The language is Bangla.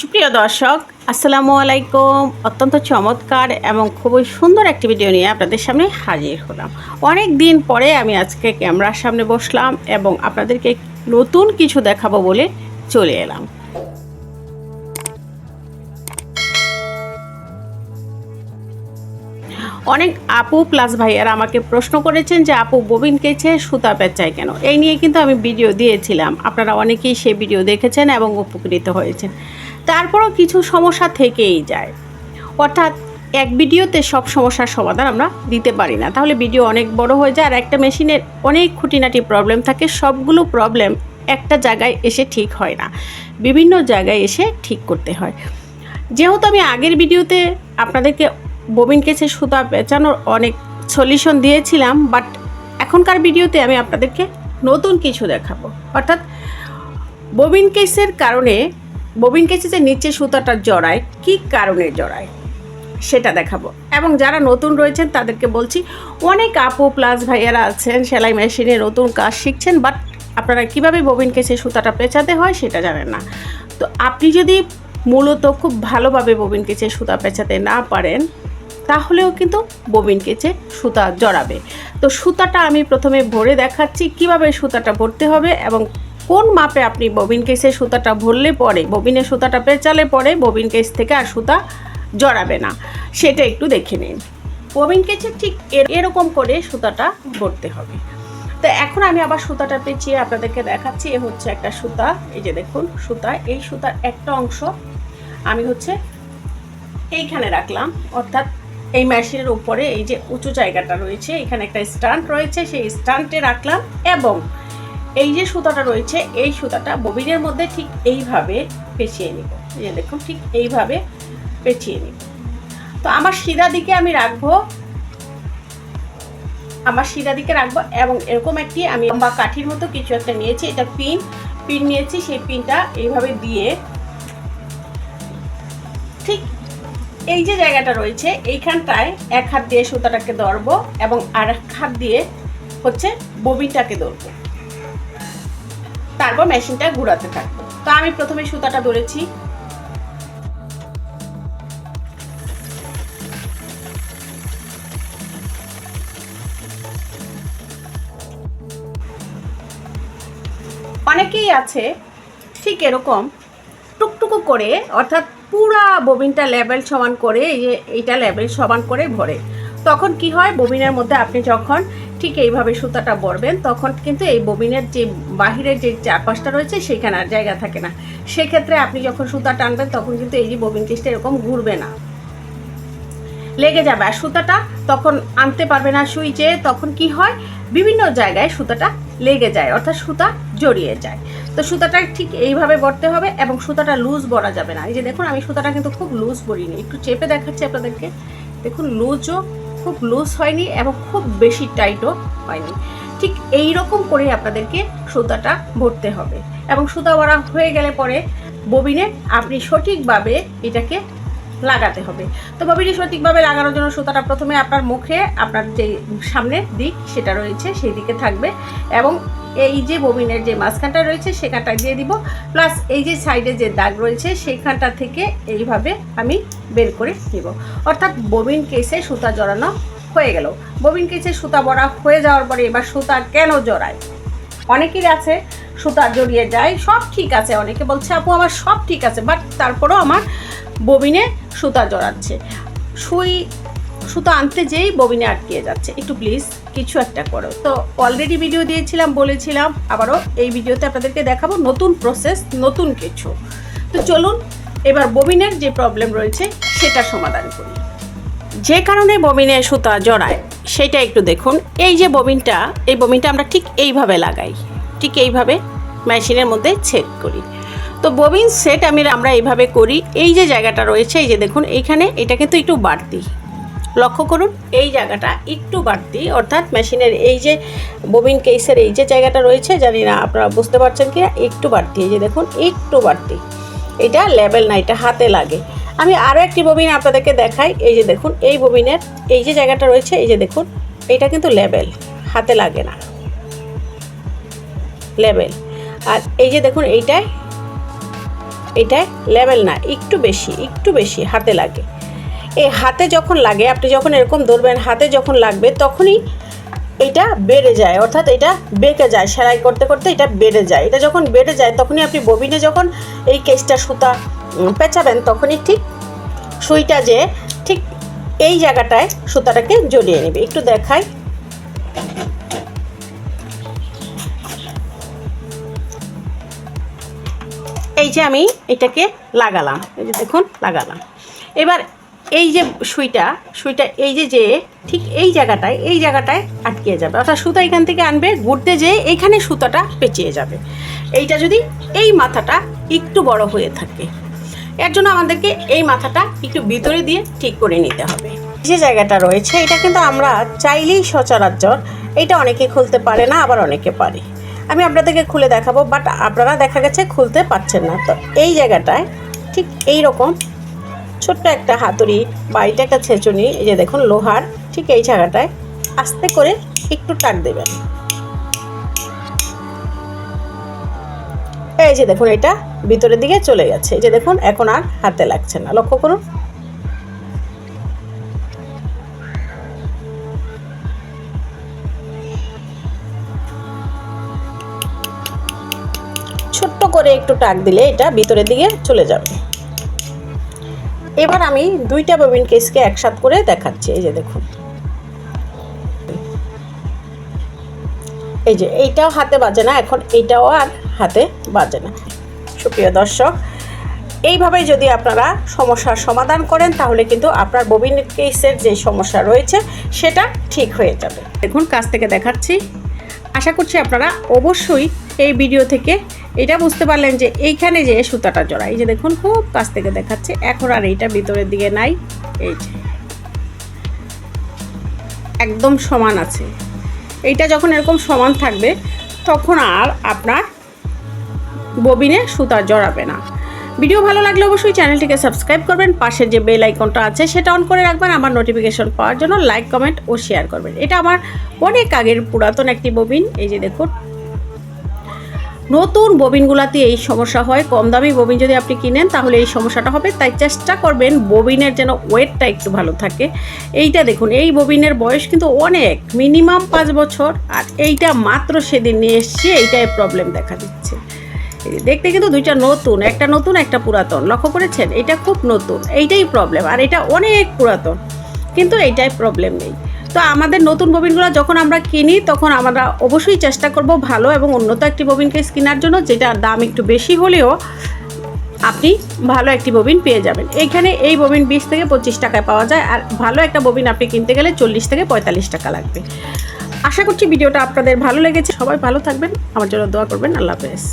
সুপ্রিয় দর্শক, আসসালামু আলাইকুম। অত্যন্ত চমৎকার এবং খুবই সুন্দর একটি ভিডিও নিয়ে আপনাদের সামনে হাজির হলাম। অনেক দিন পরে আমি আজকে ক্যামেরার সামনে বসলাম এবং আপনাদেরকে নতুন কিছু দেখাবো বলে চলে এলাম। অনেক আপু প্লাস ভাইয়ারা আমাকে প্রশ্ন করেছেন যে, আপু, ববিন কেছে সুতা পেঁচায় কেন? এই নিয়ে কিন্তু আমি ভিডিও দিয়েছিলাম। আপনারা অনেকেই সেই ভিডিও দেখেছেন এবং উপকৃত হয়েছেন। তারপরও কিছু সমস্যা থেকেই যায়। অর্থাৎ এক ভিডিওতে সব সমস্যার সমাধান আমরা দিতে পারি না। তাহলে ভিডিও অনেক বড় হয়ে যায় আর একটা মেশিনের অনেক খুঁটিনাটি প্রবলেম থাকে, সবগুলো প্রবলেম একটা জায়গায় এসে ঠিক হয় না। বিভিন্ন জায়গায় এসে ঠিক করতে হয়। যেহেতু আমি আগের ভিডিওতে আপনাদেরকে ববিন কেসে সুতা বেচানোর অনেক সলিউশন দিয়েছিলাম বাট এখনকার ভিডিওতে আমি আপনাদেরকে নতুন কিছু দেখাবো। অর্থাৎ ববিন কেসের কারণে ববিন কেসে যে নিচে সুতাটা জড়ায়, কী কারণে জড়ায়? সেটা দেখাবো। এবং যারা নতুন রয়েছেন, তাদেরকে বলছি, অনেক আপু প্লাস ভাইয়ারা আছেন, সেলাই মেশিনে নতুন কাজ শিখছেন বাট আপনারা কীভাবে ববিন কেসে সুতাটা পেঁচাতে হয় সেটা জানেন না। তো আপনি যদি মূলত খুব ভালোভাবে ববিন কেচে সুতা পেঁচাতে না পারেন, তাহলেও কিন্তু ববিন কেচে সুতা জড়াবে। তো সুতাটা আমি প্রথমে ভরে দেখাচ্ছি, কীভাবে সুতাটা ভরতে হবে এবং কোন মাপে আপনি ববিন কেসে সুতাটা ভরলে পরে ববিনে সুতাটা পেঁচালে পরে ববিন কেস থেকে আর সুতা জড়াবে না? সেটা একটু দেখে নিন। ববিন কেচে ঠিক এর- এরকম করে সুতাটা ভরতে হবে। তো এখন আমি আবার সুতাটা পেঁচিয়ে আপনাদেরকে দেখাচ্ছি। এ হচ্ছে একটা সুতা। এই যে দেখুন, সুতা। এই সুতার একটা অংশ আমি হচ্ছে এইখানে রাখলাম। অর্থাৎ এই মেশিনের উপরে এই যে উঁচু জায়গাটা রয়েছে, এখানে একটা স্ট্যান্ড রয়েছে। সেই স্টান্টে রাখলাম এবং এই যে সুতাটা রয়েছে, এই সুতাটা ববিনের মধ্যে ঠিক এইভাবে পেঁচিয়ে নিব। এই যে দেখুন, ঠিক এইভাবে পেঁচিয়ে নিব। তো আমার সিধা দিকে আমি রাখব, আমার সিধা দিকে রাখব এবং এরকম একটি আমি লম্বা কাঠির মতো কিছু একটা নিয়েছি, এটা পিন পিন নিয়েছি, সেই পিনটা এইভাবে দিয়ে ঠিক এই যে জায়গাটা রয়েছে, এইখানটায় এক হাত দিয়ে সুতাটাকে ধরবো এবং আর এক হাত দিয়ে হচ্ছে ববিনটাকে ধরবো। তারপর মেশিনটা ঘোরাতে থাকব। তো আমি প্রথমে সুতাটা ধরেছি। অনেকেই আছে, ঠিক এরকম, টুকটুকু করে, অর্থাৎ পুরা ববিনটা লেভেল সমান করে, এই এইটা লেভেল সমান করে ভরে। তখন কি হয়, ববিনের মধ্যে আপনি যখন ঠিক এইভাবে সুতাটা ভরবেন তখন কিন্তু এই ববিনের যে বাহিরের যে চারপাশটা রয়েছে সেখানে আর জায়গা থাকে না। সেক্ষেত্রে আপনি যখন সুতা টানবেন, তখন কিন্তু এই যে ববিন কেসটা এরকম ঘুরবে না। লেগে যাবে। আর সুতাটা তখন আনতে পারবে না সুইচে, তখন কি হয়? বিভিন্ন জায়গায় সুতাটা লেগে যায়, অর্থাৎ সুতা জড়িয়ে যায়। তো সুতাটা ঠিক এইভাবে বরতে হবে এবং সুতাটা লুজ বরা যাবে না। এই যে দেখুন, আমি সুতাটা কিন্তু খুব লুজ বরিনি একটু চেপে দেখাচ্ছি আপনাদেরকে। দেখুন, লুজও খুব লুজ হয়নি এবং খুব বেশি টাইটও হয়নি। ঠিক এই রকম করে আপনাদেরকে সুতাটা ভরতে হবে। এবং সুতা ভরা হয়ে গেলে পরে ববিনে আপনি সঠিকভাবে এটাকে লাগাতে হবে। তো ববিনে সঠিকভাবে লাগানোর জন্য সুতাটা প্রথমে আপনার মুখে, আপনার যে সামনের দিক সেটা রয়েছে, সেই দিকে থাকবে। এবং এই যে ববিনের যে মাঝখানটা রয়েছে সেখানটা দিয়ে দিব। প্লাস এই যে সাইডে যে দাগ রয়েছে, সেইখানটা থেকে এইভাবে আমি বের করে নিব। অর্থাৎ ববিন কেসে সুতা জড়ানো হয়ে গেল। ববিন কেসে সুতা বড়া হয়ে যাওয়ার পরে এবার সুতা কেন জড়ায়? অনেকের আছে, সুতা জড়িয়ে যায়, সব ঠিক আছে। অনেকে বলছে, আপু, আমার সব ঠিক আছে। বাট তারপরেও আমার ববিনে সুতা জড়াচ্ছে। সুই, সুতা আনতে যেই ববিনে আটকিয়ে যাচ্ছে। একটু প্লিজ কিছু একটা করো। তো অলরেডি ভিডিও দিয়েছিলাম, বলেছিলাম, আবারও এই ভিডিওতে আপনাদেরকে দেখাবো নতুন প্রসেস নতুন কিছু। তো চলুন, এবার ববিনের যে প্রবলেম রয়েছে সেটা সমাধান করি। যে কারণে ববিনে সুতা জড়ায়, সেটা একটু দেখুন। এই যে ববিনটা, এই ববিনটা আমরা ঠিক এইভাবে লাগাই। ঠিক এইভাবে মেশিনের মধ্যে ছেদ করি। তো ববিন সেট আমি আমরা এইভাবে করি। এই যে জায়গাটা রয়েছে, এই যে দেখুন, এইখানে এটা কিন্তু একটু বাড়তি। লক্ষ্য করুন, এই জায়গাটা একটু বাড়তি, অর্থাৎ মেশিনের এই যে ববিন কেসের এই যে জায়গাটা রয়েছে, জানি না আপনারা বুঝতে পারছেন কি না একটু বাড়তি, এই যে দেখুন, একটু বাড়তি। এটা লেভেল না, এটা হাতে লাগে। আমি আরও একটি ববিন আপনাদেরকে দেখাই, এই যে দেখুন, এই ববিনের এই যে জায়গাটা রয়েছে, এই যে দেখুন, এটা কিন্তু লেভেল হাতে লাগে না। লেভেল আর এই যে দেখুন, এইটায় এটায় লেভেল না, একটু বেশি একটু বেশি হাতে লাগে। এই হাতে যখন লাগে, আপনি যখন এরকম ধরবেন, হাতে যখন লাগবে, তখনই এটা বেড়ে যায়, অর্থাৎ এটা বেঁকে যায়, সেলাই করতে করতে এটা বেড়ে যায়। এটা যখন বেড়ে যায়, তখনই আপনি ববিনে যখন এই কেসটা সুতা পেঁচাবেন, তখনই ঠিক সুইটা যে ঠিক এই জায়গাটায় সুতাটাকে জড়িয়ে নেবে। একটু দেখাই। যে আমি এটাকে লাগালাম, এই যে দেখুন, লাগালাম। এবার এই যে সুইটা সুইটা এই যে যে, ঠিক এই জায়গাটায় এই জায়গাটায় আটকে যাবে। অর্থাৎ সুতা এখান থেকে আনবে, ঘুরতে যেয়ে এইখানে সুতাটা পেঁচিয়ে যাবে। এইটা যদি এই মাথাটা একটু বড় হয়ে থাকে, এর জন্য আমাদেরকে এই মাথাটা একটু ভিতরে দিয়ে ঠিক করে নিতে হবে। যে জায়গাটা রয়েছে, এটা কিন্তু আমরা চাইলেই সচরাচর, এটা অনেকে খুলতে পারে না, আবার অনেকে পারে। আমি আপনাদেরকে খুলে দেখাবো বাট আপনারা দেখা গেছে খুলতে পারছেন না। তো এই জায়গাটায় ঠিক এই রকম ছোট্ট একটা হাতুড়ি বা এটা একটা ছেঁচুনি, এই যে দেখুন লোহার ঠিক এই জায়গাটায় আস্তে করে একটু টাক দেবেন। এই যে দেখুন এটা ভিতরের দিকে চলে গেছে। এই যে দেখুন, এখন আর হাতে লাগছে না। লক্ষ্য করুন। ছোট্ট করে একটু টাক দিলে এটা ভিতরের দিকে চলে যাবে। এবার আমি দুইটা ববিন কেসকে একসাথ করে দেখাচ্ছি, এই যে দেখুন। এই যে এইটাও হাতে বাজে না, এখন এইটাও আর হাতে বাজে না। সুপ্রিয় দর্শক এইভাবে যদি আপনারা সমস্যার সমাধান করেন, তাহলে কিন্তু আপনার ববিন কেসের যে সমস্যা রয়েছে, সেটা ঠিক হয়ে যাবে। দেখুন, কাছ থেকে দেখাচ্ছি। আশা করছি আপনারা অবশ্যই এই ভিডিও থেকে এটা বুঝতে পারলেন যে এইখানে যে সুতাটা জড়া, এই যে দেখুন খুব কাছ থেকে দেখাচ্ছে, এখন আর এইটা ভিতরের দিকে নাই, এই যে। একদম সমান আছে। এইটা যখন এরকম সমান থাকবে, তখন আর আপনার ববিনে সুতা জড়াবে না। ভিডিও ভালো লাগলে অবশ্যই চ্যানেলটিকে সাবস্ক্রাইব করবেন পাশের যে বেল আইকনটা আছে সেটা অন করে রাখবেন, আমার নোটিফিকেশন পাওয়ার জন্য লাইক, কমেন্ট ও শেয়ার করবেন। এটা আমার অনেক আগের পুরাতন একটি ববিন, এই যে দেখুন নতুন ববিনগুলোতে এই সমস্যা হয়, কম দামি ববিন যদি আপনি কিনেন তাহলে এই সমস্যাটা হবে। তাই চেষ্টা করবেন ববিনের যেন ওয়েটটা একটু ভালো থাকে। এইটা দেখুন, এই ববিনের বয়স কিন্তু অনেক, মিনিমাম পাঁচ বছর, আর এইটা মাত্র সেদিন নিয়ে এসছি, এইটাই প্রবলেম দেখা দিচ্ছে। দেখতে কিন্তু দুইটা নতুন, একটা নতুন, একটা পুরাতন। লক্ষ্য করেছেন? এটা খুব নতুন, এইটাই প্রবলেম আর এটা অনেক পুরাতন, কিন্তু এইটাই প্রবলেম নেই। তো আমাদের নতুন ববিনগুলো যখন আমরা কিনি, তখন আমরা অবশ্যই চেষ্টা করব ভালো এবং উন্নত একটি ববিন কেস কেনার জন্য, যেটা দাম একটু বেশি হলেও আপনি ভালো একটি ববিন পেয়ে যাবেন। এইখানে এই ববিন বিশ থেকে পঁচিশ টাকায় পাওয়া যায়, আর ভালো একটা ববিন আপনি কিনতে গেলে চল্লিশ থেকে পঁয়তাল্লিশ টাকা লাগবে। আশা করছি ভিডিওটা আপনাদের ভালো লেগেছে। সবাই ভালো থাকবেন, আমার জন্য দোয়া করবেন। আল্লাহ হাফেজ।